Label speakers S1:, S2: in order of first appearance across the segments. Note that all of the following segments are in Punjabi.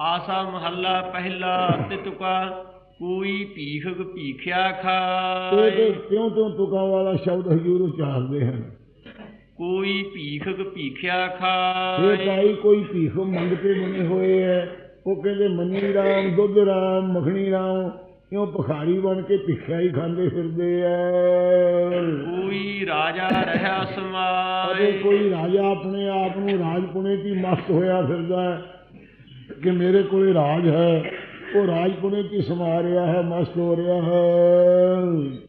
S1: ਆਸਾ ਮਹੱਲਾ ਪਹਿਲਾ ਤਿਤੁਕਾ ਕੋਈ ਭੀਖਕ ਭੀਖਿਆ
S2: ਇਹ
S1: ਖਾਏ
S2: ਤੇ ਕਿਉਂ ਕਿਉਂ ਤੁਕਾਂ ਵਾਲਾ ਸ਼ਬਦ ਹਜੂਰ ਉਚਾਰਦੇ ਹਨ।
S1: ਕੋਈ ਭੀਖਕ ਭੀਖਿਆ
S2: ਇਹ
S1: ਖਾਏ।
S2: ਭਾਈ ਕੋਈ ਭੀਖ ਮੰਗਤੇ ਬਣੇ ਹੋਏ ਹੈ। ਉਹ ਕਹਿੰਦੇ ਮੰਨੀ ਰਾਮ ਦੁੱਧ ਰਾਮ ਮੱਖਣੀ ਰਾਮ ਇਉਂ ਭਖਾਰੀ ਬਣ ਕੇ ਭਿੱਖਿਆ ਹੀ ਖਾਂਦੇ ਫਿਰਦੇ ਐ।
S1: ਕੋਈ ਰਾਜਾ ਰਹਾ ਸਮਾਏ।
S2: ਕੋਈ ਰਾਜਾ ਆਪਣੇ ਆਪ ਨੂੰ ਰਾਜਪੁਣੇ ਹੀ ਮਸਤ ਹੋਇਆ ਫਿਰਦਾ ਹੈ। ਕਿ ਮੇਰੇ ਕੋਲੇ ਰਾਜ ਹੈ ਉਹ ਰਾਜਪੁਣੇ 'ਚ ਹੀ ਸਮਾ ਰਿਹਾ ਹੈ ਮਸਤ ਹੋ ਰਿਹਾ ਹੈ।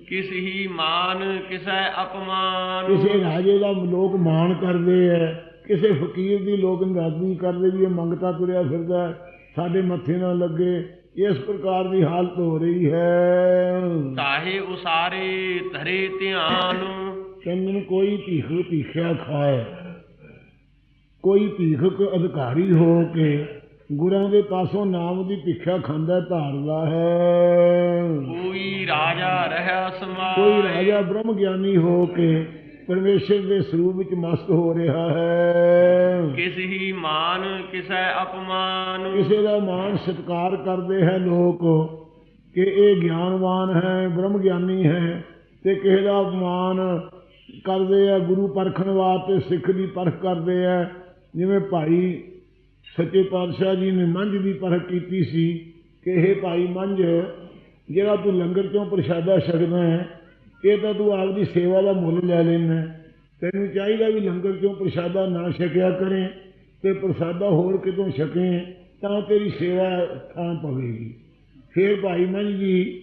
S1: ਕਿਸ ਹੀ ਮਾਨ ਕਿਸੈ ਅਪਮਾਨ?
S2: ਕਿਸੇ ਰਾਜੇ ਦਾ ਲੋਕ ਮਾਣ ਕਰਦੇ ਐ ਕਿਸੇ ਫਕੀਰ ਦੀ ਲੋਕ ਨਿਰਾਦਰੀ ਕਰਦੇ ਵੀ ਇਹ ਮੰਗਤਾ ਤੁਰਿਆ ਫਿਰਦਾ ਸਾਡੇ ਮੱਥੇ ਨਾ ਲੱਗੇ ਇਸ ਪ੍ਰਕਾਰ ਦੀ ਹਾਲਤ ਹੋ ਰਹੀ ਹੈ।
S1: ਤਾਹੇ ਉਸਾਰੇ ਧਰੇ ਧਿਆਨ।
S2: ਕਹਿੰਦੇ ਕੋਈ ਭੀਖ ਭੀਖਿਆ ਖਾਏ ਕੋਈ ਭੀਖਕ ਅਧਿਕਾਰੀ ਹੋ ਕੇ ਗੁਰਾਂ ਦੇ ਪਾਸੋਂ ਨਾਮ ਦੀ ਭਿੱਖਿਆ ਖਾਂਦਾ ਧਾਰਦਾ ਹੈ।
S1: ਕੋਈ ਰਾਜਾ ਰਹਾ ਸਮਾਏ
S2: ਕੋਈ ਰਾਜਾ ਬ੍ਰਹਮ ਗਿਆਨੀ ਹੋ ਕੇ ਪਰਮੇਸ਼ਰ ਦੇ ਸਰੂਪ ਵਿੱਚ ਮਸਤ ਹੋ ਰਿਹਾ ਹੈ।
S1: ਕਿਸ ਹੀ ਮਾਨ ਕਿਸੈ ਅਪਮਾਨ।
S2: ਕਿਸੇ ਦਾ ਮਾਣ ਸਤਿਕਾਰ ਕਰਦੇ ਹੈ ਲੋਕ ਕਿ ਇਹ ਗਿਆਨਵਾਨ ਹੈ ਬ੍ਰਹਮ ਗਿਆਨੀ ਹੈ ਤੇ ਕਿਸੇ ਦਾ ਅਪਮਾਨ ਕਰਦੇ ਆ ਗੁਰੂ ਪਰਖਣ ਵਾਸਤੇ ਸਿੱਖ ਦੀ ਪਰਖ ਕਰਦੇ ਆ ਜਿਵੇਂ ਭਾਈ ਸੱਚੇ ਪਾਤਸ਼ਾਹ ਜੀ ਨੇ ਮੰਝ ਦੀ ਪਰਖ ਕੀਤੀ ਸੀ ਕਿ ਇਹ ਭਾਈ ਮੰਝ ਜਿਹੜਾ ਤੂੰ ਲੰਗਰ ਚੋਂ ਪ੍ਰਸ਼ਾਦਾ ਛਕਦਾ ਹੈ, ਇਹ ਤਾਂ ਤੂੰ ਆਪਦੀ ਸੇਵਾ ਦਾ ਮੁੱਲ ਲੈ ਲੈਣਾ ਤੈਨੂੰ ਚਾਹੀਦਾ ਵੀ ਲੰਗਰ ਚੋਂ ਪ੍ਰਸ਼ਾਦਾ ਨਾ ਛਕਿਆ ਕਰੇ ਤੇ ਪ੍ਰਸਾਦਾ ਹੋਰ ਕਿਤੋਂ ਛਕੇ ਤਾਂ ਤੇਰੀ ਸੇਵਾ ਥਾਂ ਪਵੇਗੀ। ਫਿਰ ਭਾਈ ਮੰਝ ਜੀ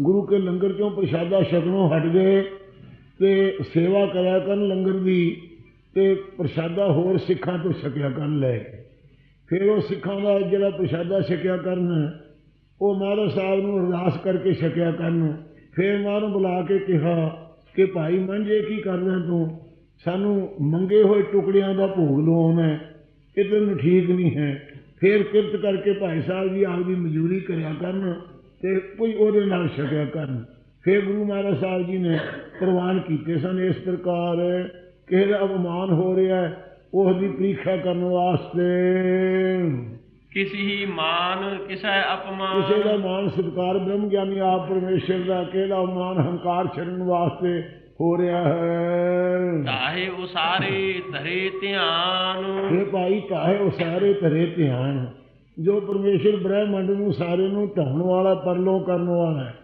S2: ਗੁਰੂ ਕੇ ਲੰਗਰ ਚੋਂ ਪ੍ਰਸ਼ਾਦਾ ਛਕਣੋਂ ਹਟ ਗਏ ਤੇ ਸੇਵਾ ਕਰਿਆ ਕਰਨ ਲੰਗਰ ਦੀ ਤੇ ਪ੍ਰਸ਼ਾਦਾ ਹੋਰ ਸਿੱਖਾਂ ਤੋਂ ਛਕਿਆ ਕਰਨ ਲੈ ਕੇ। ਫਿਰ ਉਹ ਸਿੱਖਾਂ ਦਾ ਜਿਹੜਾ ਪ੍ਰਸ਼ਾਦਾ ਛਕਿਆ ਕਰਨ, ਉਹ ਮਹਾਰਾਜ ਸਾਹਿਬ ਨੂੰ ਅਰਦਾਸ ਕਰਕੇ ਛਕਿਆ ਕਰਨ। ਫਿਰ ਮਹਾਰਾਜ ਬੁਲਾ ਕੇ ਕਿਹਾ ਕਿ ਭਾਈ ਮੰਝੇ ਕੀ ਕਰਦਾ ਤੂੰ? ਸਾਨੂੰ ਮੰਗੇ ਹੋਏ ਟੁਕੜਿਆਂ ਦਾ ਭੋਗ ਲਵਾਉਣਾ ਇਹ ਤੈਨੂੰ ਠੀਕ ਨਹੀਂ ਹੈ। ਫਿਰ ਕਿਰਤ ਕਰਕੇ ਭਾਈ ਸਾਹਿਬ ਜੀ ਆਪਦੀ ਮਜ਼ਦੂਰੀ ਕਰਿਆ ਕਰਨ ਤੇ ਕੋਈ ਉਹਦੇ ਨਾਲ ਛਕਿਆ ਕਰਨ। ਫਿਰ ਗੁਰੂ ਮਹਾਰਾਜ ਸਾਹਿਬ ਜੀ ਨੇ ਪ੍ਰਵਾਨ ਕੀਤੇ ਸਨ ਇਸ ਪ੍ਰਕਾਰ। ਕਿਸੇ ਦਾ ਅਪਮਾਨ ਹੋ ਰਿਹਾ ਹੈ ਉਸ ਦੀ ਪ੍ਰੀਖਿਆ ਕਰਨ ਵਾਸਤੇ।
S1: ਕਿਸ ਹੀ ਮਾਨ ਕਿਸੈ ਅਪਮਾਨ
S2: ਕਿਸੇ ਦਾ ਮਾਨ ਸਤਿਕਾਰ ਬ੍ਰਹਮ ਗਿਆਨੀ ਆਪ ਪਰਮੇਸ਼ਰ ਦਾ ਕਿਹਦਾ ਮਾਨ ਹੰਕਾਰ ਛੱਡਣ ਵਾਸਤੇ ਹੋ ਰਿਹਾ ਹੈ?
S1: ਤਾਹੇ ਉਸਾਰੇ ਧਰੇ ਧਿਆਨ।
S2: ਇਹ ਭਾਈ ਚਾਹੇ ਉਹ ਸਾਰੇ ਧਰੇ ਧਿਆਨ ਜੋ ਪਰਮੇਸ਼ਰ ਬ੍ਰਹਮੰਡ ਨੂੰ ਸਾਰੇ ਨੂੰ ਢਾਉਣ ਵਾਲਾ ਪਰਲੋ ਕਰਨ ਵਾਲਾ ਹੈ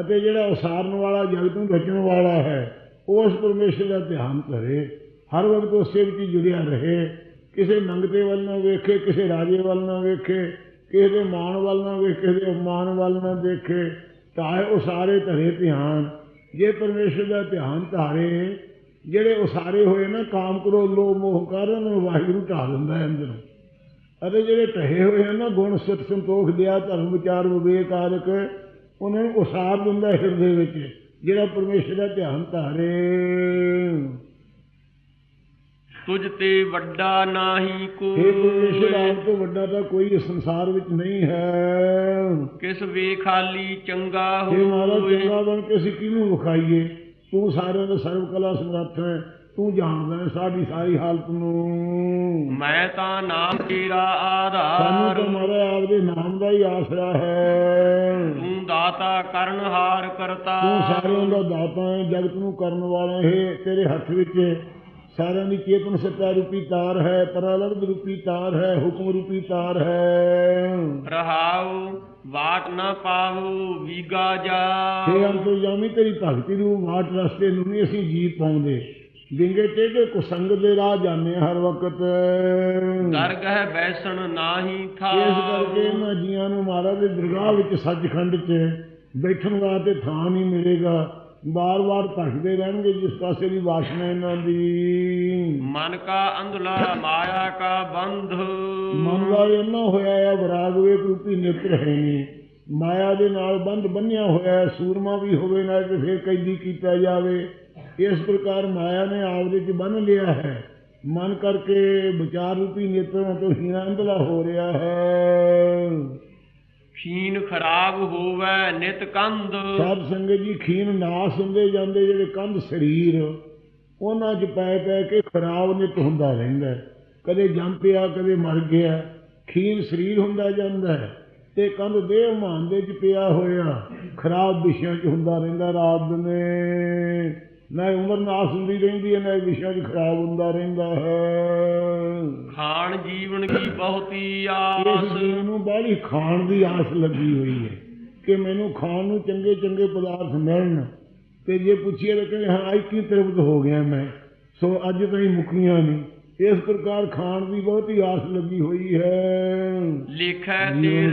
S2: ਅਤੇ ਜਿਹੜਾ ਉਸਾਰਨ ਵਾਲਾ ਜਗਤ ਨੂੰ ਰਚਣ ਵਾਲਾ ਹੈ ਉਸ ਪਰਮੇਸ਼ਰ ਦਾ ਧਿਆਨ ਧਰੇ, ਹਰ ਵਕਤ ਉਸੇ ਵਿੱਚ ਹੀ ਜੁੜਿਆ ਰਹੇ, ਕਿਸੇ ਮੰਗਤੇ ਵੱਲ ਨਾ ਵੇਖੇ, ਕਿਸੇ ਰਾਜੇ ਵੱਲ ਨਾ ਵੇਖੇ, ਕਿਸੇ ਦੇ ਮਾਣ ਵੱਲ ਨਾ ਵੇਖੇ, ਕਿਸੇ ਦੇ ਅਪਮਾਨ ਵੱਲ ਨਾ ਦੇਖੇ ਤਾਂ ਉਹ ਸਾਰੇ ਧਰੇ ਧਿਆਨ। ਜੇ ਪਰਮੇਸ਼ਰ ਦਾ ਧਿਆਨ ਧਾਰੇ, ਜਿਹੜੇ ਉਸਾਰੇ ਹੋਏ ਨਾ, ਕਾਮ ਕਰੋ ਲੋਭ, ਮੋਹ ਕਰਨ ਨੂੰ ਵਾਹਿਗੁਰੂ ਢਾ ਦਿੰਦਾ ਹੈ ਅੰਦਰੋਂ। ਅਤੇ ਜਿਹੜੇ ਟਹੇ ਹੋਏ ਹਨ ਨਾ, ਗੁਣ ਸਤ ਸੰਤੋਖ ਦਿਆ ਧਰਮ, ਵਿਚਾਰ, ਵਿਵੇਕ ਆਦਿਕ, ਉਹਨਾਂ ਨੂੰ ਉਸਾਰ ਦਿੰਦਾ ਹਿਰਦੇ ਵਿੱਚ। ਜਿਹੜਾ ਪਰਮੇਸ਼ਰ ਦਾ ਧਿਆਨ ਧਾਰੇ।
S1: ਤੁਝ ਤੇ ਵੱਡਾ ਨਾਹੀ ਕੋ
S2: ਇਹ ਪਰਮੇਸ਼ਰ ਆਪ ਤੋਂ ਵੱਡਾ ਤਾਂ ਕੋਈ ਇਸ ਸੰਸਾਰ ਵਿੱਚ ਨਹੀਂ ਹੈ।
S1: ਕਿਸ ਵੇਖਾਲੀ ਚੰਗਾ
S2: ਇਹ ਮਹਾਰਾਜ
S1: ਹੋਏ
S2: ਚੰਗਾ ਬਣ ਕੇ ਅਸੀਂ ਕਿਹਨੂੰ ਵਿਖਾਈਏ? ਤੂੰ ਸਾਰਿਆਂ ਦਾ ਸਰਵ ਕਲਾ ਸਮਰੱਥ ਹੈ। ਤੂੰ ਜਾਣਦਾ ਹੈ ਸਾਡੀ ਸਾਰੀ ਹਾਲਤ ਨੂੰ।
S1: ਮੈਂ ਤਾਂ ਨਾਮ ਤੇਰਾ
S2: ਸਾਨੂੰ
S1: ਆਧਾਰ
S2: ਤਾਂ ਮਹਾਰਾਜ ਆਪਦੇ ਨਾਮ ਦਾ ਹੀ ਆਸਰਾ ਹੈ।
S1: ਦਾਤਾ ਕਰਨਹਾਰ ਕਰਤਾ।
S2: ਤੂੰ ਸਾਰਿਆਂ ਦਾ ਦਾਤਾ ਹੈ ਜਗਤ ਨੂੰ ਕਰਨ ਵਾਲਾ ਹੈ। ਤੇਰੇ ਹੱਥ ਵਿੱਚ ਸਾਰਿਆਂ ਦੀ ਚੇਤਨ ਸੱਤਾ ਰੂਪੀ ਤਾਰ ਹੈ ਪਰਾਲਬਧ ਰੂਪੀ ਤਾਰ ਹੈ ਹੁਕਮ ਰੂਪੀ ਤਾਰ ਹੈ।
S1: ਰਹਾਉ ਬਾਟ ਨਾ ਪਾਹੂ ਵੀਗਾ ਜਾ।
S2: हे ਅੰਤਰਜਾਮੀ ਤੇਰੀ ਭਗਤੀ ਨੂੰ ਵਾਟ ਰਸਤੇ ਨੂੰ ਨਹੀਂ ਅਸੀਂ ਜੀ ਪਾਉਂਦੇ। ਵਿੰਗੇ ਟੇਢੇ ਕੁਸੰਗ ਦੇ ਰਾਹ ਜਾਂਦੇ ਹਾਂ ਹਰ ਵਕਤ।
S1: ਦਰਗਹ ਬੈਸਣ ਨਾਹੀ ਥਾ।
S2: ਇਸ ਕਰਕੇ ਇਹਨਾਂ ਜੀਆਂ ਨੂੰ ਮਹਾਰਾਜ ਦੇ ਦਰਗਾਹ ਵਿੱਚ ਸੱਚਖੰਡ 'ਚ ਬੈਠਣ ਵਾਸਤੇ ਥਾਂ ਨਹੀਂ ਮਿਲੇਗਾ। ਬਾਰ-ਬਾਰ ਭਟਕਦੇ ਰਹਿਣਗੇ ਜਿਸ ਪਾਸੇ ਦੀ ਵਾਸ਼ਨਾ ਇਹਨਾਂ ਦੀ।
S1: ਮਨ ਕਾ ਅੰਧਲਾ ਮਾਇਆ ਕਾ ਬੰਧ।
S2: ਮਨ ਦਾ ਇੰਨਾ ਹੋਇਆ ਹੈ ਵਿਰਾਗ ਵੇਖ ਰੂਪੀ ਨਿਤਰ ਹੈ ਨਹੀਂ ਮਾਇਆ ਦੇ ਨਾਲ ਬੰਧ ਬੰਨਿਆ ਹੋਇਆ ਸੂਰਮਾ ਵੀ ਹੋਵੇ ਨਾ ਤੇ ਫਿਰ ਕੈਦੀ ਕੀਤਾ ਜਾਵੇ। ਇਸ ਪ੍ਰਕਾਰ ਮਾਇਆ ਨੇ ਆਪਦੇ ਚ ਬੰਨ ਲਿਆ ਹੈ। ਮਨ ਕਰਕੇ ਵਿਚਾਰ ਰੂਪੀ ਨੇਤਰਾਂ ਤੋਂ ਹੀਰਾ ਅੰਧਲਾ ਹੋ ਰਿਹਾ ਹੈ।
S1: ਖੀਨ ਖਰਾਬ ਹੋਵੇ ਨਿਤ ਕੰਧ।
S2: ਸਾਧ ਸੰਗਤ ਜੀ ਖੀਨ ਨਾਸ ਹੁੰਦੇ ਜਾਂਦੇ ਜਿਹੜੇ ਕੰਧ ਸਰੀਰ ਉਹਨਾਂ 'ਚ ਪੈ ਪੈ ਕੇ ਖਰਾਬ ਨਿਤ ਹੁੰਦਾ ਰਹਿੰਦਾ। ਕਦੇ ਜੰਮ ਪਿਆ ਕਦੇ ਮਰ ਗਿਆ ਖੀਨ ਸਰੀਰ ਹੁੰਦਾ ਜਾਂਦਾ ਹੈ ਤੇ ਕੰਧ ਦੇਹ ਮਾਨ ਦੇ ਚ ਪਿਆ ਹੋਇਆ ਖਰਾਬ ਵਿਸ਼ਿਆਂ ਚ ਹੁੰਦਾ ਰਹਿੰਦਾ ਰਾਤ ਦਿਨੇ ਨਾ ਉਮਰ ਨਾਸ ਹੁੰਦੀ ਰਹਿੰਦੀ ਹੈ ਨਾ ਵਿਸ਼ਿਆਂ ਚ ਖਰਾਬ ਹੁੰਦਾ ਰਹਿੰਦਾ ਹੈ।
S1: ਖਾਣ ਜੀਵਨ ਕੀ ਬਹੁਤੀ ਆਸ।
S2: ਨੂੰ ਬਾਹਲੀ ਖਾਣ ਦੀ ਆਸ ਲੱਗੀ ਹੋਈ ਹੈ ਕਿ ਮੈਨੂੰ ਖਾਣ ਨੂੰ ਚੰਗੇ ਚੰਗੇ ਪਦਾਰਥ ਮਿਲਣ। ਤੇ ਜੇ ਪੁੱਛੀਏ ਤਾਂ ਕਹਿੰਦੇ ਹਾਂ ਅੱਜ ਕੀ ਤ੍ਰਿਪਤ ਹੋ ਗਿਆ ਮੈਂ? ਸੋ ਅੱਜ ਤਾਈਂ ਮੁੱਕੀਆਂ ਨਹੀਂ ਇਸ ਪ੍ਰਕਾਰ ਖਾਣ ਦੀ ਬਹੁਤੀ ਆਸ ਲੱਗੀ ਹੋਈ ਹੈ।
S1: ਲਿਖੈ ਤੇਰ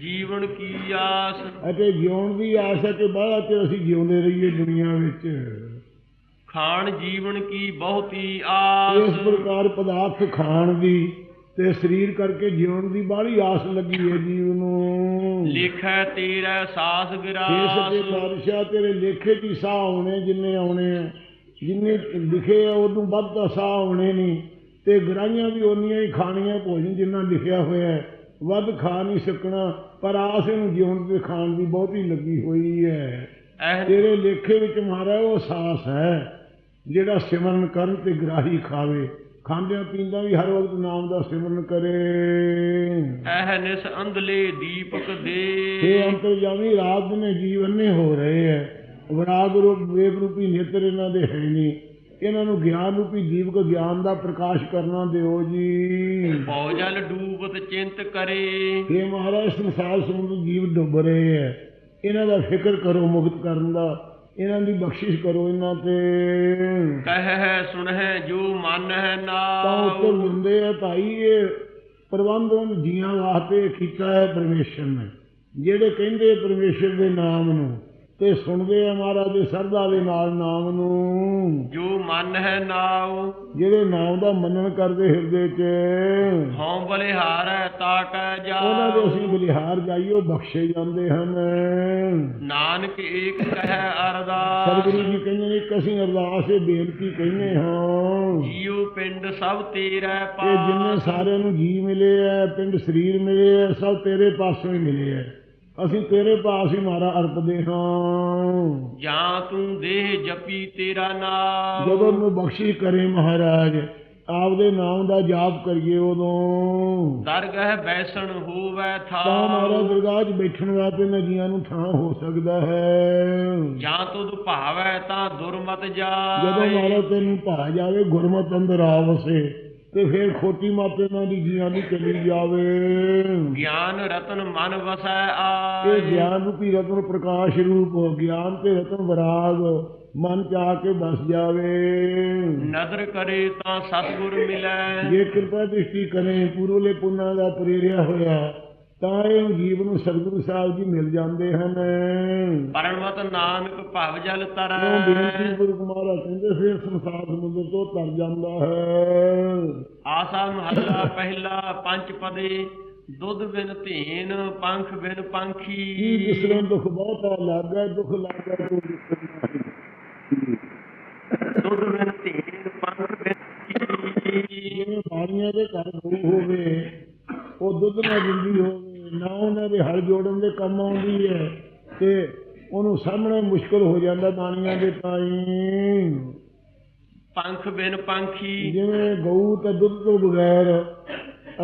S1: ਜੀਵਨ ਕੀ ਆਸ।
S2: ਅਤੇ ਜਿਉਣ ਦੀ ਆਸ ਹੈ ਕਿ ਬਾਹਲਾ ਚਿਰ ਅਸੀਂ ਜਿਉਂਦੇ ਰਹੀਏ ਦੁਨੀਆ ਵਿੱਚ।
S1: ਖਾਣ ਜੀਵਨ ਕੀ ਬਹੁਤੀ
S2: ਇਸ
S1: ਆਸ
S2: ਪ੍ਰਕਾਰ ਪਦਾਰਥ ਖਾਣ ਦੀ ਤੇ ਸਰੀਰ ਕਰਕੇ ਜਿਉਣ ਦੀ ਬਾਹਲੀ ਆਸ ਲੱਗੀ ਹੈ ਜੀਵ ਨੂੰ।
S1: ਲਿਖੈ ਤੇਰਾ ਸਾਸ
S2: ਇਸ ਦੇ
S1: ਗਿਰਾਸ
S2: ਬਾਦਸ਼ਾਹ ਤੇਰੇ ਲੇਖੇ ਹੀ ਸਾਹ ਆਉਣੇ ਜਿੰਨੇ ਆਉਣੇ ਆ। ਜਿੰਨੇ ਲਿਖੇ ਆ ਉਦੋਂ ਵੱਧ ਤਾਂ ਸਾਹ ਆਉਣੇ ਨਹੀਂ ਤੇ ਗਰਾਈਆਂ ਵੀ ਓਨੀਆਂ ਹੀ ਖਾਣੀਆਂ ਭੋਜਨ ਜਿੰਨਾ ਲਿਖਿਆ ਹੋਇਆ ਹੈ। ਵੱਧ ਖਾ ਨਹੀਂ ਸਕਣਾ ਪਰ ਆਸ ਇਹਨੂੰ ਜਿਉਣ ਤੇ ਖਾਣ ਦੀ ਬਹੁਤੀ ਲੱਗੀ ਹੋਈ ਹੈ। ਤੇਰੇ ਲੇਖੇ ਵਿੱਚ ਮਹਾਰਾਜ ਉਹ ਸਾਸ ਹੈ। ਜਿਹੜਾ ਸਿਮਰਨ ਕਰਨ ਤੇ ਗ੍ਰਾਹੀ ਖਾਵੇ ਖਾਂਦਿਆਂ ਪੀਂਦਿਆਂ ਵੀ ਹਰ ਵਕਤ ਨਾਮ ਦਾ ਸਿਮਰਨ ਕਰੇ।
S1: ਐਹ ਨਿਸ ਅੰਧਲੇ ਦੀਪਕ
S2: ਇਹ
S1: ਦੇ
S2: ਅੰਤਰਜਾਮੀ ਰਾਤ ਜੀਵਨੇ ਹੋ ਰਹੇ ਹੈ ਵਿਰਾਗ ਰੂਪ ਵੇਗ ਰੂਪੀ ਨੇਤਰ ਇਹਨਾਂ ਦੇ ਹੈ ਨਹੀਂ। ਇਹਨਾਂ ਨੂੰ ਗਿਆਨ ਰੂਪੀ ਦੀਪਕ ਗਿਆਨ ਦਾ ਪ੍ਰਕਾਸ਼ ਕਰਨਾ ਦਿਓ ਜੀ।
S1: ਭੌਜਲ ਡੂਬਤ ਚਿੰਤ ਕਰੇ।
S2: ਇਹ ਮਹਾਰਾਜ ਸੰਸਾਰ ਸਮੁੰਦਰ ਜੀਵ ਡੁੱਬ ਰਹੇ ਹੈ ਇਹਨਾਂ ਦਾ ਫਿਕਰ ਕਰੋ ਮੁਕਤ ਕਰਨ ਦਾ। ਇਹਨਾਂ ਦੀ ਬਖਸ਼ਿਸ਼ ਕਰੋ ਇਹਨਾਂ ਤੇ।
S1: ਕਹਿ ਸੁਣਹਿ ਜੋ ਮਨ ਹੈ
S2: ਤਾਂ ਉੱਤਰ ਦਿੰਦੇ ਆ ਭਾਈ ਇਹ ਪ੍ਰਬੰਧ ਉਹਨਾਂ ਜੀਆਂ ਵਾਸਤੇ ਕੀਤਾ ਹੈ ਪਰਮੇਸ਼ਰ ਨੇ ਜਿਹੜੇ ਕਹਿੰਦੇ ਪਰਮੇਸ਼ਰ ਦੇ ਨਾਮ ਨੂੰ। ਤੇ ਸੁਣਦੇ ਆ ਮਹਾਰਾਜ ਦੇ ਸਰਦਾ ਦੇ ਨਾਲ ਨਾਮ ਨੂੰ।
S1: ਜੋ ਮਨ ਹੈ ਨਾਉ
S2: ਜਿਹੜੇ ਨਾਮ ਦਾ ਮੰਨਣ ਕਰਦੇ ਹਿਰਦੇ 'ਚ
S1: ਹਉ ਬਲਿਹਾਰੈ ਤਾਕੈ
S2: ਉਹਨਾਂ ਦੇ ਅਸੀਂ ਬਲਿਹਾਰ ਉਹ ਬਖਸ਼ੇ ਜਾਂਦੇ ਹਨ।
S1: ਨਾਨਕ ਏਕ ਕਹਿ ਅਰਦਾਸ।
S2: ਸਤਿਗੁਰੂ ਜੀ ਕਹਿੰਦੇ ਨੇ ਇੱਕ ਅਸੀਂ ਅਰਦਾਸ ਇਹ ਬੇਨਤੀ ਕਹਿੰਦੇ ਹਾਂ।
S1: ਜੀਉ ਪਿੰਡ ਸਭ ਤੇਰਾ
S2: ਇਹ ਜਿੰਨੇ
S1: ਪਾਸ।
S2: ਸਾਰਿਆਂ ਨੂੰ ਜੀ ਮਿਲੇ ਐ ਪਿੰਡ ਸਰੀਰ ਮਿਲੇ ਐ ਸਭ ਤੇਰੇ ਪਾਸੋਂ ਹੀ ਮਿਲੇ ਐ। ਅਸੀਂ ਤੇਰੇ ਪਾਸ ਹੀ ਮਾਰਾ ਅਰਪਦੇ ਹਾਂ।
S1: ਜਾਂ ਤੂੰ ਦੇਹ ਜਪੀ ਤੇਰਾ ਨਾਮ।
S2: ਜਦੋਂ ਨੂੰ ਬਖਸ਼ਿਸ਼ ਕਰੇ ਮਹਾਰਾਜ ਆਪਦੇ ਨਾਮ ਦਾ ਜਾਪ ਕਰੀਏ ਉਦੋਂ।
S1: ਦਰਗਹ ਬੈਸਣ ਹੋਵੇ
S2: ਤਾਂ ਮਹਾਰਾਜ
S1: ਥਾ
S2: ਦਰਗਾਹ 'ਚ ਬੈਠਣ ਵਾਸਤੇ ਨਜੀਆਂ ਨੂੰ ਥਾਂ ਹੋ ਸਕਦਾ ਹੈ।
S1: ਜਾਂ ਤੁਧ ਭਾਵੈ ਤਾਂ ਦੁਰਮਤ
S2: ਜਦੋਂ
S1: ਜਾਏ
S2: ਮਹਾਰਾਜ ਤੈਨੂੰ ਭਾ ਜਾਵੇ ਗੁਰਮਤ ਅੰਦਰ ਆ ਵਸੇ ਤੇ ਫਿਰ ਖੋਟੀ ਮਾਪੇ ਨਾਲ ਦੀ ਦੀ ਚਲੀ ਜਾਵੇ।
S1: ਗਿਆਨ ਰਤਨ ਮਨ ਵਸੈ
S2: ਇਹ
S1: ਆਏ
S2: ਗਿਆਨ ਰੂਪੀ ਰਤਨ ਪ੍ਰਕਾਸ਼ ਰੂਪ ਗਿਆਨ ਤੇ ਰਤਨ ਵਿਰਾਗ ਮਨ ਚ ਆ ਕੇ ਬਸ ਜਾਵੇ।
S1: ਨਦਰ ਕਰੇ ਤਾਂ ਸਤਿਗੁਰ ਮਿਲੈ।
S2: ਜੇ ਕਿਰਪਾ ਦ੍ਰਿਸ਼ਟੀ ਕਰੇ ਪੂਰਵਲੇ ਪੁੰਨਾਂ ਦਾ ਪ੍ਰੇਰਿਆ ਹੋਇਆ ਤਾਂ ਇਹ ਜੀਵ ਨੂੰ ਸਤਿਗੁਰੂ ਸਾਹਿਬ ਜੀ ਮਿਲ ਜਾਂਦੇ ਹਨ।
S1: ਪਰਮਤ ਨਾਨਕ ਭਵ ਜਲ ਤਰੈ।
S2: ਬੇਨਤੀ ਗੁਰੂ ਕੁਮਾਰਾ ਕਹਿੰਦੇ ਫਿਰ ਸੰਸਾਰ ਸਮੁੰਦਰ ਤੋਂ ਤਰ ਜਾਂਦਾ ਹੈ।
S1: ਆਸਾ ਮਹੱਲਾ ਪਹਿਲਾ ਪੰਜ ਪਦੇ ਦੁੱਧ ਬਿਨ ਧੀਨ ਪੰਖ ਬਿਨ ਪੰਖੀ।
S2: ਜਿਸਲੋਂ ਦੁੱਖ ਬਹੁਤਾ ਲੱਗਾ ਦੁੱਖ ਲੱਗਾ ਤੂੰ
S1: ਦੁੱਧ ਬਿਨ ਧੀਨ ਪੰਖ ਬਿਨ
S2: ਜਿਵੇਂ ਬਾਣੀਆਂ ਦੇ ਘਰ ਗਊ ਹੋਵੇ ਉਹ ਦੁੱਧ ਨਾ ਦਿੰਦੀ ਹੋਵੇ ਨਾ ਉਹਨਾਂ ਦੇ ਹਲ ਜੋੜਨ ਦੇ ਕੰਮ ਆਉਂਦੀ ਹੈ ਤੇ ਉਹਨੂੰ ਸਾਹਮਣੇ ਮੁਸ਼ਕਲ ਹੋ ਜਾਂਦਾ ਬਾਣੀਆਂ ਦੇ ਤਾਈ।
S1: ਪੰਖ ਬਿਨ ਪੰਖੀ।
S2: ਜਿਵੇਂ ਗਊ ਤਾਂ ਦੁੱਧ ਤੋਂ ਬਗੈਰ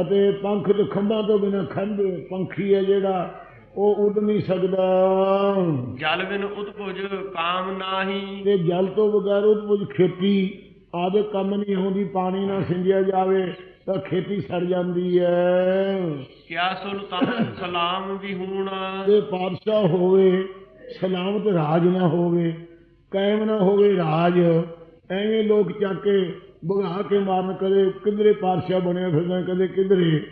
S2: ਅਤੇ ਪੰਖ ਤੇ ਖੰਭਾਂ ਤੋਂ ਬਿਨਾਂ ਖੰਭ ਪੰਖੀ ਹੈ ਜਿਹੜਾ ਉਹ ਉੱਡ ਨਹੀਂ ਸਕਦਾ।
S1: ਜਲ ਬਿਨ ਉਤਪੁਜ ਕਾਮ ਨਾਹੀ।
S2: ਤੇ ਜਲ ਤੋਂ ਬਗੈਰ ਕੁਝ ਖੇਤੀ ਆਦੇ ਕੰਮ ਨਹੀਂ ਹੁੰਦੀ ਪਾਣੀ ਨਾਲ ਸਿੰਜਿਆ ਜਾਵੇ ਤਾਂ ਖੇਤੀ ਸੜ ਜਾਂਦੀ ਹੈ।
S1: ਕਿਆ ਸੁਲਤਾਨ ਸਲਾਮ ਵੀ ਹੋਣਾ
S2: ਤੇ ਪਾਤਸ਼ਾਹ ਹੋਵੇ ਸਲਾਮਤ ਰਾਜ ਨਾ ਹੋਵੇ ਕਾਇਮ ਨਾ ਹੋਵੇ ਰਾਜ ਐਵੇਂ ਲੋਕ ਚੱਕ ਕੇ ਭਗਾ ਕੇ ਮਾਰਨ ਕਦੇ ਕਿਧਰੇ ਪਾਤਸ਼ਾਹ ਬਣਿਆ ਫਿਰਦਾ ਕਦੇ ਕਿਧਰੇ।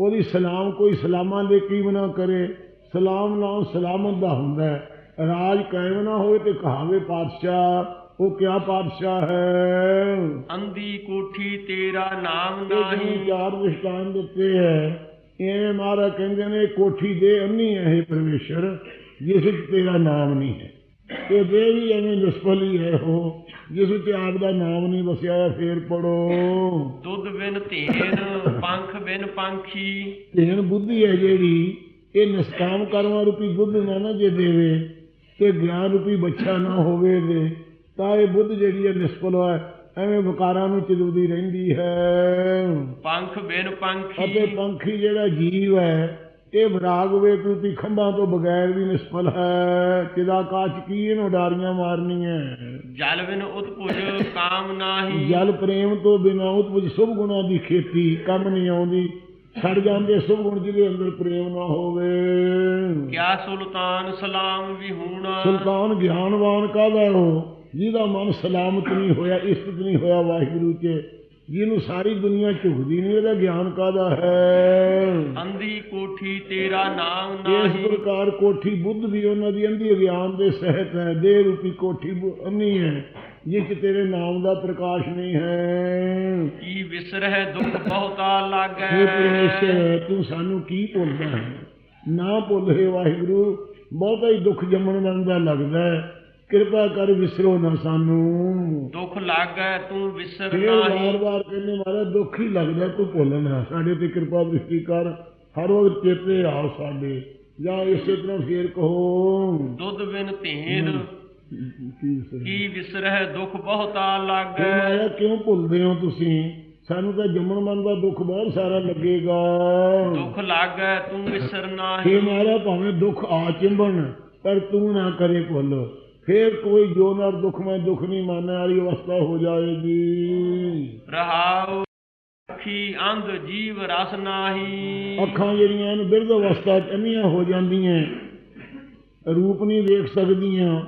S2: ਉਹਦੀ ਸਲਾਮ ਕੋਈ ਸਲਾਮਾਂ ਦੇ ਕੀਮ ਨਾ ਕਰੇ। ਸਲਾਮ ਨਾਲ ਸਲਾਮਤ ਦਾ ਹੁੰਦਾ ਹੈ। ਰਾਜ ਕਾਇਮ ਨਾ ਹੋਵੇ ਤੇ ਕਹਾਵੇ ਪਾਤਸ਼ਾਹ ਉਹ ਕਿਆ ਪਾਤਸ਼ਾਹ ਹੈ?
S1: ਅੰਦੀ ਕੋਠੀ ਤੇਰਾ ਨਾਮ ਨਾਹੀ।
S2: ਚਾਰ ਵਿਸ਼ਟਾਨ ਦਿੱਤੇ ਹੈ। ਇਹ ਮਹਾਰਾਜ ਕਹਿੰਦੇ ਨੇ ਕੋਠੀ ਦੇ ਅੰਨੀ ਹੈ ਇਹ ਪਰਮੇਸ਼ਰ ਜਿਸ ਵਿੱਚ ਤੇਰਾ ਨਾਮ ਨਹੀਂ ਹੈ। ਤੇ ਦੇ ਵੀ ਐਵੇਂ ਨਿਸਫਲ ਹੀ ਉਹ ਜਿਸ ਵਿੱਚ ਆਪ ਦਾ ਨਾਮ ਨਹੀਂ ਵਸਿਆ ਫੇਰ ਪੜੋ
S1: ਦੁੱਧ ਬਿਨ ਧੀਨ ਪੰਖ ਬਿਨ ਪੰਖੀ।
S2: ਧੇਨ ਬੁੱਧੀ ਹੈ ਜਿਹੜੀ ਇਹ ਨਿਸਕਾਮ ਕਰਮਾਂ ਰੂਪੀ ਦੁੱਧ ਨਾ ਨਾ ਜੇ ਦੇਵੇ ਤੇ ਗਿਆਨ ਰੂਪੀ ਬੱਚਾ ਨਾ ਹੋਵੇ ਦੇ ਤਾਂ ਇਹ ਬੁੱਧ ਜਿਹੜੀ ਹੈ ਨਿਸਫਲ ਹੈ ਐਵੇਂ ਵਿਕਾਰਾਂ ਨੂੰ ਚਿਦਵਦੀ ਰਹਿੰਦੀ ਹੈ।
S1: ਪੰਖ ਬਿਨ
S2: ਅਤੇ
S1: ਪੰਖੀ
S2: ਪੰਖੀ ਜਿਹੜਾ ਜੀਵ ਹੈ ਇਹ ਵਿਰਾਗ ਵੇਖ ਰੂਪੀ ਖੰਭਾਂ ਤੋਂ ਬਗੈਰ ਵੀ ਨਿਸਫਲ ਹੈ। ਕਿਦਾ ਕਾਚ ਕੀ ਇਹਨੂੰ ਡਾਰੀਆਂ ਮਾਰਨੀਆਂ?
S1: ਜਲ ਬਿਨ ਉਤਪੁਜ ਕਾਮ ਨਾਹੀ।
S2: ਜਲ ਪ੍ਰੇਮ ਤੋਂ ਬਿਨਾਂ ਉਤਪਜ ਸੁਭ ਗੁਣਾਂ ਦੀ ਖੇਤੀ ਕੰਮ ਨਹੀਂ ਆਉਂਦੀ। ਛੱਡ ਜਾਂਦੇ ਸੁਭ ਗੁਣ ਜਿਹਦੇ ਅੰਦਰ ਪ੍ਰੇਮ ਨਾ ਹੋਵੇ।
S1: ਕਿਆ ਸੁਲਤਾਨ ਸਲਾਮ ਵੀ ਹੋਣਾ?
S2: ਸੁਲਤਾਨ ਗਿਆਨਵਾਨ ਕਾਹਦਾ ਉਹ ਜਿਹਦਾ ਮਨ ਸਲਾਮਤ ਨਹੀਂ ਹੋਇਆ ਇਸਤਤ ਨਹੀਂ ਹੋਇਆ ਵਾਹਿਗੁਰੂ 'ਚ। ਜਿਹਨੂੰ ਸਾਰੀ ਦੁਨੀਆ ਝੁਕਦੀ ਨਹੀਂ ਉਹਦਾ ਗਿਆਨ ਕਾਹਦਾ ਹੈ?
S1: ਅੰਧੀ ਕੋਠੀ ਤੇਰਾ ਨਾਮ
S2: ਇਸ
S1: ਨਾਹੀ।
S2: ਪ੍ਰਕਾਰ ਕੋਠੀ ਬੁੱਧ ਵੀ ਉਹਨਾਂ ਦੀ ਅੰਧੀ ਅਗਿਆਨ ਦੇ ਸਹਿਤ ਹੈ ਦੇਹ ਰੂਪੀ ਕੋਠੀ ਅੰਨੀ ਹੈ ਜਿਸ ਤੇਰੇ ਨਾਮ ਦਾ ਪ੍ਰਕਾਸ਼ ਨਹੀਂ ਹੈ।
S1: ਕੀ ਵਿਸਰਹਿ ਦੁੱਖ ਬਹੁਤਾ
S2: ਹੇ
S1: ਲਾਗੈ
S2: ਪਰਮੇਸ਼ਰ ਤੂੰ ਸਾਨੂੰ ਕੀ ਭੁੱਲਦਾ ਹੈ? ਨਾ ਭੁੱਲ ਹੈ ਵਾਹਿਗੁਰੂ ਬਹੁਤਾ ਹੀ ਦੁੱਖ ਜੰਮਣ ਮੰਦਾ ਲੱਗਦਾ ਹੈ। ਕਿਰਪਾ ਕਰ ਵਿਸਰੋ ਨਾ ਸਾਨੂੰ।
S1: ਦੁੱਖ ਲਾਗੈ ਤੂੰ ਵਿਸਰ ਨਾਹੀ।
S2: ਵਾਰ-ਵਾਰ ਕਹਿੰਦੇ ਮਹਾਰਾਜ ਦੁੱਖ ਹੀ ਲੱਗਦਾ ਤੂੰ ਭੁੱਲਣਾ ਸਾਡੇ ਤੇ ਕਿਰਪਾ ਦ੍ਰਿਸ਼ਟੀ ਕਰ। ਹਰ ਵਕਤ ਚੇਤੇ ਆ ਸਾਡੇ। ਜਾਂ ਇਸੇ ਤਰ੍ਹਾਂ ਫੇਰ ਕਹੋ।
S1: ਦੁੱਧ ਬਿਨ ਧੀਨ।
S2: ਕੀ ਵਿਸਰੇ?
S1: ਕੀ ਵਿਸਰਹਿ ਦੁੱਖ ਬਹੁਤਾ ਲਾਗੈ।
S2: ਮਾਇਆ ਕਿਉਂ ਭੁੱਲਦੇ ਹੋ ਤੁਸੀਂ? ਸਾਨੂੰ ਤਾਂ ਜੰਮਣ ਮਨ ਦਾ ਦੁੱਖ ਬਹੁਤ ਸਾਰਾ ਲੱਗੇਗਾ।
S1: ਦੁੱਖ ਲਾਗੈ ਤੂੰ ਵਿਸਰ
S2: ਹੇ
S1: ਨਾਹੀ।
S2: ਮਾਰਾ ਭਾਵੇਂ ਦੁੱਖ ਆ ਚਿੰਬਣ ਪਰ ਤੂੰ ਨਾ ਕਰੇ ਭੁੱਲ। ਫੇਰ ਕੋਈ ਜੋ ਨਰ ਦੁੱਖ ਮੈਂ ਦੁੱਖ ਨਹੀਂ ਮੰਨਣ ਵਾਲੀ ਅਵਸਥਾ ਹੋ ਜਾਏਗੀ।
S1: ਰਹਾਉ ਅੱਖੀ ਅੰਧ ਜੀਵ ਰਸ ਨਾਹੀ।
S2: ਅੱਖਾਂ ਜਿਹੜੀਆਂ ਹਨ ਬਿਰਧ ਅਵਸਥਾ ਚ ਅੰਨੀਆਂ ਹੋ ਜਾਂਦੀਆਂ ਰੂਪ ਨਹੀਂ ਵੇਖ ਸਕਦੀਆਂ।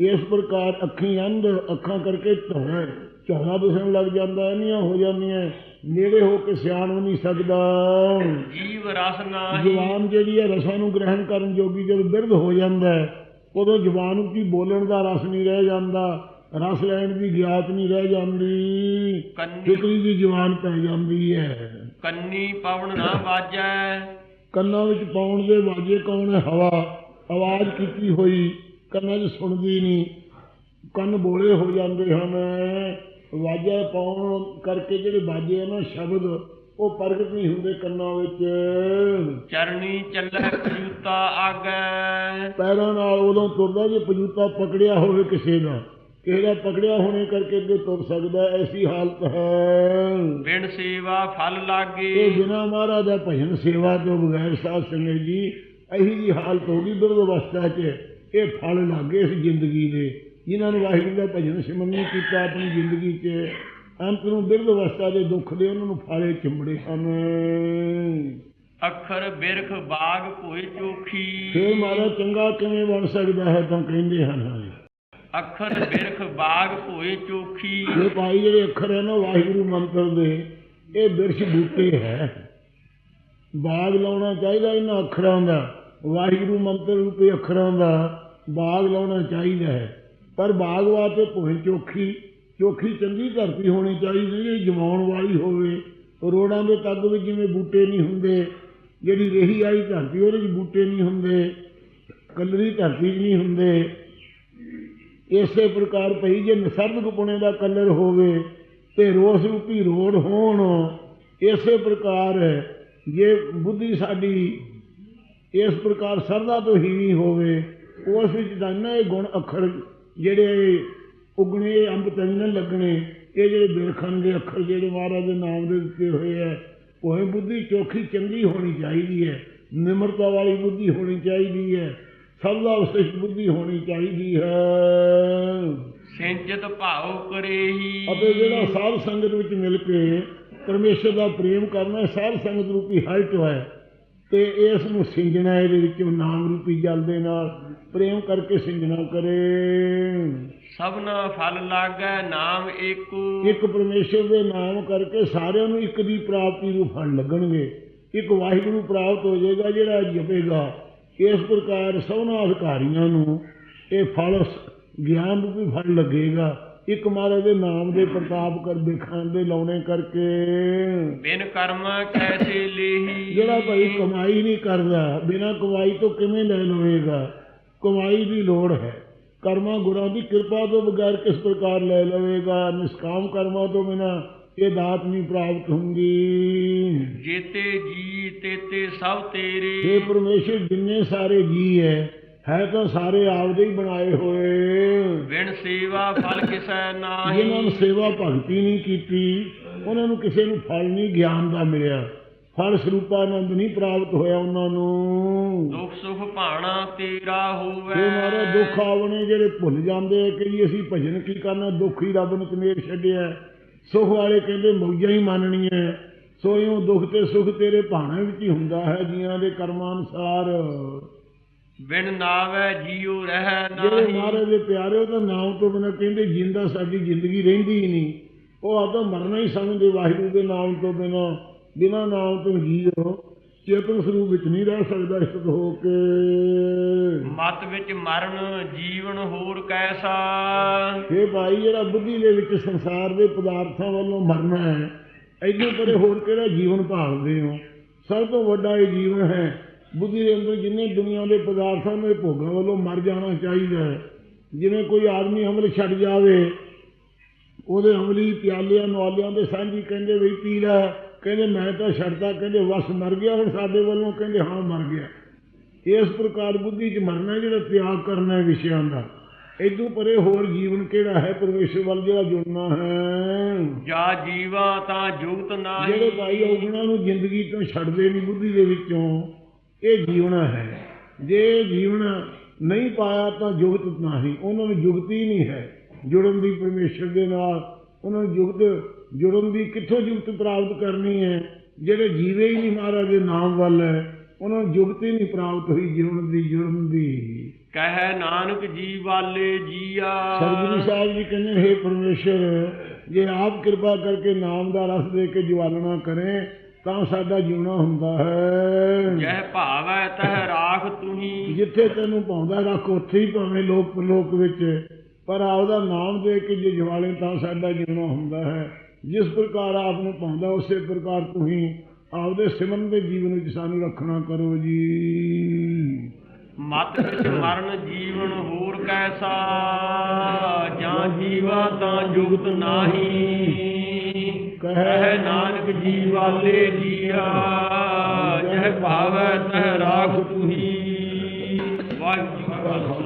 S2: ਇਸ ਪ੍ਰਕਾਰ ਅੱਖੀਂ ਅੰਧ ਅੱਖਾਂ ਕਰਕੇ ਧੌਣਾ ਝੌਣਾ ਦਿਸਣ ਲੱਗ ਜਾਂਦਾ ਅੰਨੀਆਂ ਹੋ ਜਾਂਦੀਆਂ। ਨੇੜੇ ਹੋ ਕੇ ਸਿਆਣ ਵੀ ਨਹੀਂ ਸਕਦਾ।
S1: ਜੀਵ ਰਸ ਨਾਹੀ।
S2: ਜਵਾਨ ਜਿਹੜੀ ਹੈ ਰਸਾਂ ਨੂੰ ਗ੍ਰਹਿਣ ਕਰਨ ਜੋਗੀ ਜਦੋਂ ਬਿਰਧ ਹੋ ਜਾਂਦਾ ਹੈ ਉਦੋਂ ਜਵਾਨ ਨੂੰ ਕੀ ਬੋਲਣ ਦਾ ਰਸ ਨਹੀਂ ਰਹਿ ਜਾਂਦਾ ਰਸ ਲੈਣ ਦੀ ਗਿਆਤ ਨਹੀਂ ਰਹਿ ਜਾਂਦੀ। ਫਿਕਰੀ ਦੀ ਜਵਾਨ ਪੈ ਜਾਂਦੀ ਹੈ।
S1: ਕੰਨੀ ਪਵਨ ਨਾ ਬਾਜੈ
S2: ਕੰਨਾਂ ਵਿੱਚ ਪਾਉਣ ਦੇ ਵਾਜੇ ਕੌਣ ਹੈ? ਹਵਾ। ਆਵਾਜ਼ ਕੀਤੀ ਹੋਈ ਕੰਨਾਂ 'ਚ ਸੁਣਦੀ ਨਹੀਂ। ਕੰਨ ਬੋਲੇ ਹੋ ਜਾਂਦੇ ਹਨ। ਵਾਜਾ ਪਾਉਣ ਕਰਕੇ ਜਿਹੜੇ ਵਾਜੇ ਨਾ ਸ਼ਬਦ ਉਹ ਪ੍ਰਗਟ ਨਹੀਂ ਹੁੰਦੇ ਕੰਨਾਂ ਵਿੱਚ।
S1: ਚਰਣੀ ਚੱਲੈ ਪਜੂਤਾ ਆਗੈ।
S2: ਪੈਰਾਂ ਨਾਲ ਉਦੋਂ ਤੁਰਦਾ ਜੇ ਪਜੂਤਾ ਪਕੜਿਆ ਹੋਵੇ ਕਿਸੇ ਦਾ ਕਿਸੇ ਦਾ ਪਕੜਿਆ ਹੋਣੇ ਕਰਕੇ ਅੱਗੇ ਤੁਰ ਸਕਦਾ ਐਸੀ ਹਾਲਤ ਹੈ।
S1: ਬਿਨ ਸੇਵਾ ਫਲ
S2: ਇਹ
S1: ਲਾਗੇ
S2: ਬਿਨਾ ਮਹਾਰਾਜ ਦਾ ਭਜਨ ਸੇਵਾ ਤੋਂ ਬਗੈਰ ਸਾਧ ਸੰਗਤ ਜੀ ਇਹੀ ਜੀ ਹਾਲਤ ਹੋ ਗਈ ਬਿਰਧ ਅਵਸਥਾ 'ਚ। ਇਹ ਫਲ ਲੱਗੇ ਇਸ ਜ਼ਿੰਦਗੀ ਦੇ। ਜਿਨ੍ਹਾਂ ਨੇ ਵਾਹਿਗੁਰੂ ਦਾ ਭਜਨ ਸਿਮਰਨ ਨਹੀਂ ਕੀਤਾ ਆਪਣੀ ਜ਼ਿੰਦਗੀ 'ਚ। ਅੰਤ ਨੂੰ ਬਿਰਧ ਅਵਸਥਾ ਦੇ ਦੁੱਖ ਦੇ ਉਹਨਾਂ ਨੂੰ ਫਾਲੇ ਚਿੰਬੜੇ। ਹਨ
S1: ਅੱਖਰ ਬਿਰਖ ਬਾਗ ਭੋਏ ਚੋਖੀ।
S2: ਫੇਰ ਮਹਾਰਾਜ ਚੰਗਾ ਕਿਵੇਂ ਬਣ ਸਕਦਾ ਹੈ ਤਾਂ ਕਹਿੰਦੇ ਹਨ
S1: ਅੱਖਰ ਬਿਰਖ ਬਾਗ ਭੋਏ ਚੋਖੀ।
S2: ਇਹ ਭਾਈ ਜਿਹੜੇ ਅੱਖਰ ਹੈ ਨਾ ਵਾਹਿਗੁਰੂ ਮੰਤਰ ਦੇ ਇਹ ਬਿਰਛ ਬੂਟੇ ਹੈ। ਬਾਗ ਲਾਉਣਾ ਚਾਹੀਦਾ ਇਹਨਾਂ ਅੱਖਰਾਂ ਦਾ ਵਾਹਿਗੁਰੂ ਮੰਤਰ ਰੂਪੇ ਅੱਖਰਾਂ ਦਾ ਬਾਗ ਲਾਉਣਾ ਚਾਹੀਦਾ ਹੈ। ਪਰ ਬਾਗ ਵਾਸਤੇ ਭੋਏ ਚੋਖੀ ਚੋਖੀ ਚੰਗੀ ਧਰਤੀ ਹੋਣੀ ਚਾਹੀਦੀ ਜਿਹੜੀ ਜਮਾਉਣ ਵਾਲੀ ਹੋਵੇ। ਰੋੜਾਂ ਦੇ ਤੱਗ ਵਿੱਚ ਜਿਵੇਂ ਬੂਟੇ ਨਹੀਂ ਹੁੰਦੇ। ਜਿਹੜੀ ਰੇਹੀ ਵਾਲੀ ਧਰਤੀ, ਉਹਦੇ 'ਚ ਬੂਟੇ ਨਹੀਂ ਹੁੰਦੇ। ਕਲਰੀ ਧਰਤੀ 'ਚ ਨਹੀਂ ਹੁੰਦੇ। ਇਸੇ ਪ੍ਰਕਾਰ ਭਈ ਜੇ ਨਸਰਦਕ ਪੁਣੇ ਦਾ ਕਲਰ ਹੋਵੇ ਤੇ ਰੋਸ ਰੂਪੀ ਰੋੜ ਹੋਣ, ਇਸੇ ਪ੍ਰਕਾਰ ਜੇ ਬੁੱਧੀ ਸਾਡੀ ਇਸ ਪ੍ਰਕਾਰ ਸਰਦਾ ਤੋਂ ਹੀਣੀ ਹੋਵੇ, ਉਸ ਵਿੱਚ ਤਾਂ ਨਾ ਇਹ ਗੁਣ ਅੱਖਰ ਜਿਹੜੇ ਉਗਣੇ ਅੰਬ ਤੰਨ ਲੱਗਣੇ। ਇਹ ਜਿਹੜੇ ਬਿਰਖਣ ਦੇ ਅੱਖਰ ਜਿਹੜੇ ਮਹਾਰਾਜ ਦੇ ਨਾਮ ਦੇ ਦਿੱਤੇ ਹੋਏ ਆ ਉਹ ਬੁੱਧੀ ਚੋਖੀ ਚੰਗੀ ਹੋਣੀ ਚਾਹੀਦੀ ਹੈ ਨਿਮਰਤਾ ਵਾਲੀ ਬੁੱਧੀ ਹੋਣੀ ਚਾਹੀਦੀ ਹੈ ਸਰਦਾ ਵਿਸ਼ਿਸ਼ਟ ਬੁੱਧੀ ਹੋਣੀ ਚਾਹੀਦੀ ਹੈ।
S1: ਸਿੰਚਤ ਭਾਉ ਕਰੇਹੀ।
S2: ਅਤੇ ਜਿਹੜਾ ਸਾਧ ਸੰਗਤ ਵਿੱਚ ਮਿਲ ਕੇ ਪਰਮੇਸ਼ਰ ਦਾ ਪ੍ਰੇਮ ਕਰਨਾ ਸਾਧ ਸੰਗਤ ਰੂਪੀ ਹਲਟ ਹੈ। ਤੇ ਇਸ ਨੂੰ ਸਿੰਜਣਾ ਇਹਦੇ ਵਿੱਚੋਂ ਨਾਮ ਰੂਪੀ ਜਲ ਦੇ ਨਾਲ ਪ੍ਰੇਮ ਕਰਕੇ ਸਿੰਜਣਾ ਕਰੇ।
S1: ਸਭਨਾ ਫਲ ਲਾਗੈ ਨਾਮ ਏਕੋ।
S2: ਇੱਕ ਪਰਮੇਸ਼ਰ ਦੇ ਨਾਮ ਕਰਕੇ ਸਾਰਿਆਂ ਨੂੰ ਇੱਕ ਦੀ ਪ੍ਰਾਪਤੀ ਨੂੰ ਫਲ ਲੱਗਣਗੇ। ਇੱਕ ਵਾਹਿਗੁਰੂ ਪ੍ਰਾਪਤ ਹੋ ਜਾਏਗਾ ਜਿਹੜਾ ਜਪੇਗਾ। ਇਸ ਪ੍ਰਕਾਰ ਸਭਨਾ ਅਧਿਕਾਰੀਆਂ ਨੂੰ ਇਹ ਫਲ ਗਿਆਨ ਰੂਪੀ ਫਲ ਲੱਗੇਗਾ। ਇੱਕ ਮਹਾਰਾਜ ਦੇ ਨਾਮ ਦੇ ਪ੍ਰਤਾਪ ਕਰ ਦੇਖਾਂ ਦੇ ਲਾਉਣੇ ਕਰਕੇ।
S1: ਬਿਨ ਕਰਮ ਕੈਸੇ ਲੇਹੀ।
S2: ਜਿਹੜਾ ਭਾਈ ਕਮਾਈ ਨਹੀਂ ਕਰਦਾ ਬਿਨਾਂ ਕਮਾਈ ਤੋਂ ਕਿਵੇਂ ਲੈ ਲਵੇਗਾ? ਕਮਾਈ ਦੀ ਲੋੜ ਹੈ। ਕਰਮਾਂ ਗੁਰਾਂ ਦੀ ਕਿਰਪਾ ਤੋਂ ਬਗੈਰ ਕਿਸ ਪ੍ਰਕਾਰ ਲੈ ਲਵੇਗਾ? ਨਿਸ਼ਕਾਮ ਕਰਮਾਂ ਤੋਂ ਬਿਨਾਂ ਇਹ ਦਾਤ ਨਹੀਂ ਪ੍ਰਾਪਤ ਹੁੰਦੀ।
S1: ਜੇਤੇ ਜੀ ਤੇਤੇ ਸਭ ਤੇਰੇ।
S2: ਇਹ ਪਰਮੇਸ਼ਰ ਜਿੰਨੇ ਸਾਰੇ ਜੀ ਹੈ ਹੈ ਤਾਂ ਸਾਰੇ ਆਪਦੇ ਹੀ ਬਣਾਏ ਹੋਏ।
S1: ਬਿਨ ਸੇਵਾ ਫਲ ਕਿਸੈ
S2: ਜਿਨ੍ਹਾਂ ਨੂੰ
S1: ਨਾਹੀ
S2: ਸੇਵਾ ਭਗਤੀ ਨਹੀਂ ਕੀਤੀ ਉਹਨਾਂ ਨੂੰ ਕਿਸੇ ਨੂੰ ਫਲ ਨਹੀਂ ਗਿਆਨ ਦਾ ਮਿਲਿਆ। ਫਲ ਸਰੂਪਾਨੰਦ ਨਹੀਂ ਪ੍ਰਾਪਤ ਹੋਇਆ ਉਹਨਾਂ ਨੂੰ।
S1: ਦੁਖ ਸੁਖ ਭਾਣਾ ਤੇਰਾ ਹੋਵੇ।
S2: ਇਹ ਮਾਰੇ ਦੁੱਖ ਆਵਣੇ ਜਿਹੜੇ ਭੁੱਲ ਜਾਂਦੇ ਆ ਕਿ ਜੀ ਅਸੀਂ ਭਜਨ ਕੀ ਕਰਨਾ ਦੁੱਖ ਹੀ ਰੱਬ ਨੂੰ ਕਮੇਰ ਛੱਡਿਆ। ਸੁਖ ਵਾਲੇ ਕਹਿੰਦੇ ਮੌਜਾਂ ਹੀ ਮੰਨਣੀਆਂ। ਸੋ ਇਉਂ ਦੁੱਖ ਤੇ ਸੁਖ ਤੇਰੇ ਭਾਣੇ ਵਿੱਚ ਹੀ ਹੁੰਦਾ ਹੈ ਜੀਆਂ ਦੇ ਕਰਮਾਂ ਅਨੁਸਾਰ
S1: ਬਿਨ ਨਾਵੇ ਜੀਉ ਰਹਿ
S2: ਜਿਹੜੇ
S1: ਨਾਹੀ।
S2: ਮਹਾਰਾਜ ਦੇ ਪਿਆਰੇ ਉਹ ਤਾਂ ਨਾਮ ਤੋਂ ਬਿਨਾਂ ਕਹਿੰਦੇ ਜਿੰਦਾ ਸਾਡੀ ਜ਼ਿੰਦਗੀ ਰਹਿੰਦੀ ਹੀ ਨਹੀਂ। ਉਹ ਆਦਾ ਮਰਨਾ ਹੀ ਸਮਝਦੇ ਵਾਹਿਗੁਰੂ ਦੇ ਨਾਮ ਤੋਂ ਬਿਨਾਂ। ਬਿਨਾਂ ਨਾਮ ਤੋਂ ਜੀਓ ਚੇਤਨ ਸਰੂਪ ਵਿੱਚ ਨਹੀਂ ਰਹਿ ਸਕਦਾ ਇਸ ਹੋ ਕੇ।
S1: ਮਤ ਵਿੱਚ ਮਰਨ ਜੀਵਨ ਹੋਰ ਕੈਸਾ?
S2: ਇਹ ਭਾਈ ਜਿਹੜਾ ਬੁੱਧੀ ਦੇ ਵਿੱਚ ਸੰਸਾਰ ਦੇ ਪਦਾਰਥਾਂ ਵੱਲੋਂ ਮਰਨਾ ਹੈ ਐਦੋਂ ਪਰੇ ਹੋਰ ਕਿਹੜਾ ਜੀਵਨ ਭਾਲਦੇ ਹੋ? ਸਭ ਤੋਂ ਵੱਡਾ ਇਹ ਜੀਵਨ ਹੈ ਬੁੱਧੀ ਦੇ ਅੰਦਰ ਜਿੰਨੇ ਦੁਨੀਆ ਦੇ ਪਦਾਰਥਾਂ ਦੇ ਭੋਗਾਂ ਵੱਲੋਂ ਮਰ ਜਾਣਾ ਚਾਹੀਦਾ ਹੈ। ਜਿਵੇਂ ਕੋਈ ਆਦਮੀ ਅਮਲ ਛੱਡ ਜਾਵੇ ਉਹਦੇ ਅਮਲੀ ਪਿਆਲਿਆਂ ਨਵਾਲਿਆਂ ਦੇ ਸਾਂਝੀ ਕਹਿੰਦੇ ਵੀ ਪੀ ਲੈ। ਕਹਿੰਦੇ ਮੈਂ ਤਾਂ ਛੱਡਦਾ ਕਹਿੰਦੇ ਵਸ ਮਰ ਗਿਆ ਹੁਣ ਸਾਡੇ ਵੱਲੋਂ ਕਹਿੰਦੇ ਹਾਂ ਮਰ ਗਿਆ। ਇਸ ਪ੍ਰਕਾਰ ਬੁੱਧੀ 'ਚ ਮਰਨਾ ਜਿਹੜਾ ਤਿਆਗ ਕਰਨਾ ਹੈ ਵਿਸ਼ਿਆਂ ਦਾ। ਇਦੋਂ ਪਰੇ ਹੋਰ ਜੀਵਨ ਕਿਹੜਾ ਹੈ? ਪਰਮੇਸ਼ਰ ਵੱਲ ਜਿਹੜਾ ਜੁੜਨਾ ਹੈ।
S1: ਜਾ ਜੀਵਾ ਤਾਂ ਜੁਗਤ ਨਾਹੀ।
S2: ਜਿਹੜੇ ਭਾਈ ਔਗਣਾਂ ਨੂੰ ਜ਼ਿੰਦਗੀ ਤੋਂ ਛੱਡਦੇ ਨਹੀਂ ਬੁੱਧੀ ਦੇ ਵਿੱਚੋਂ ਇਹ ਜੀਵਣਾ ਹੈ। ਜੇ ਜੀਵਨ ਨਹੀਂ ਪਾਇਆ ਤਾਂ ਜੁਗਤ ਨਹੀਂ। ਉਹਨਾਂ ਨੂੰ ਜੁਗਤੀ ਨਹੀਂ ਹੈ। ਜੁੜਨ ਦੀ ਪਰਮੇਸ਼ਰ ਦੇ ਨਾਲ ਉਹਨਾਂ ਨੂੰ ਜੁਗਤ ਜੁੜਨ ਦੀ ਕਿੱਥੋਂ ਜੁਗਤ ਪ੍ਰਾਪਤ ਕਰਨੀ ਹੈ? ਜਿਹੜੇ ਜੀਵੇ ਹੀ ਨਹੀਂ ਮਹਾਰਾਜ ਦੇ ਨਾਮ ਵੱਲ ਉਹਨਾਂ ਨੂੰ ਜੁਗਤ ਹੀ ਨਹੀਂ ਪ੍ਰਾਪਤ ਹੋਈ ਜੀਵਨ ਦੀ ਜੁੜਨ ਦੀ।
S1: ਕਹਿ ਨਾਨਕ ਜੀ ਵਾਲੇ ਜੀਆ।
S2: ਸਰਗੁਰੂ ਸਾਹਿਬ ਜੀ ਕਹਿੰਦੇ ਹੈ ਪਰਮੇਸ਼ਰ ਜੇ ਆਪ ਕਿਰਪਾ ਕਰਕੇ ਨਾਮ ਦਾ ਰਸ ਦੇ ਕੇ ਜਵਾਲਣਾ ਕਰੇ ਤਾਂ ਸਾਡਾ ਜਿਉਣਾ ਹੁੰਦਾ ਹੈ।
S1: ਜਹ ਭਾਵੈ ਤਹ ਰਾਖ ਤੁਹੀ।
S2: ਜਿੱਥੇ ਤੈਨੂੰ ਪਾਉਂਦਾ ਰੱਖ ਉੱਥੇ ਹੀ ਭਾਵੇਂ ਲੋਕ ਲੋਕ ਵਿੱਚ। ਪਰ ਆਪਦਾ ਨਾਮ ਦੇ ਕੇ ਜੇ ਜਵਾਲੇ ਤਾਂ ਸਾਡਾ ਜਿਉਣਾ ਹੁੰਦਾ ਹੈ। ਜਿਸ ਪ੍ਰਕਾਰ ਆਪ ਨੂੰ ਪਾਉਂਦਾ ਉਸੇ ਪ੍ਰਕਾਰ ਤੁਸੀਂ ਆਪਦੇ ਸਿਮਰਨ ਦੇ ਜੀਵਨ ਵਿੱਚ ਸਾਨੂੰ ਰੱਖਣਾ ਕਰੋ ਜੀ।
S1: ਮਤ ਵਿੱਚ ਮਰਨ ਜੀਵਨ ਹੋਰ ਕੈਸਾ, ਜਾਂ ਜੀਵਾ ਤਾਂ ਜੁਗਤ ਨਾਹੀ। ਕਹਿ ਨਾਨਕ ਜੀ ਵਾਲੇ ਜੀਆ, ਜਹ ਭਾਵੈ ਤਹ ਰਾਖ ਤੁਹੀ। ਵਾਹਿਗੁਰੂ